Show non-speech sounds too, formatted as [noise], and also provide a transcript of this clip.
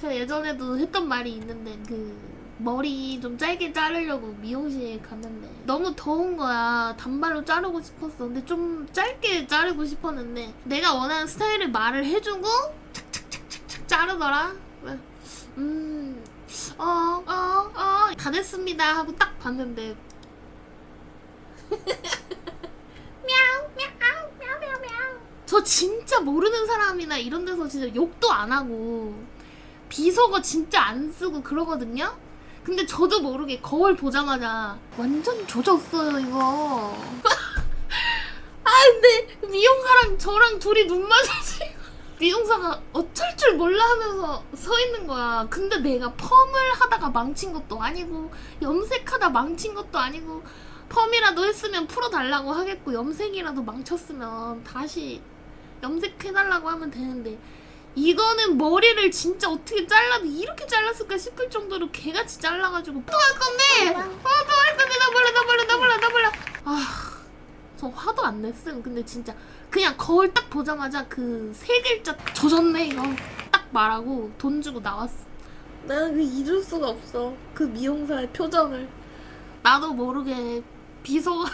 제가 예전에도 했던 말이 있는데 그 머리 좀 짧게 자르려고 미용실에 갔는데 너무 더운 거야. 단발로 자르고 싶었어. 근데 좀 짧게 자르고 싶었는데 내가 원하는 스타일을 말을 해주고 착착착착착 자르더라. 음 어 어 어 다 됐습니다 하고 딱 봤는데 [laughs] 저 진짜 모르는 사람이나 이런 데서 진짜 욕도 안 하고 비속어 진짜 안 쓰고 그러거든요? 근데 저도 모르게 거울 보자마자 완전 조졌어요 이거 [laughs] 아 근데 미용사랑 저랑 둘이 눈 마주치고 [laughs] 미용사가 어쩔 줄 몰라 하면서 서 있는 거야 근데 내가 펌을 하다가 망친 것도 아니고 염색하다 망친 것도 아니고 펌이라도 했으면 풀어달라고 하겠고 염색이라도 망쳤으면 다시 염색해달라고 하면 되는데 이거는 머리를 진짜 어떻게 잘라도 이렇게 잘랐을까 싶을 정도로 개같이 잘라가지고. 또할 건데! 어 또 할 건데! 나 몰라 나 몰라 나 몰라 나 몰라. 아 저 화도 안 냈음. 근데 진짜 그냥 거울 딱 보자마자 그 세 글자 조졌네 이거. 딱 말하고 돈 주고 나왔어. 나는 그 잊을 수가 없어. 그 미용사의 표정을. 나도 모르게 비속어를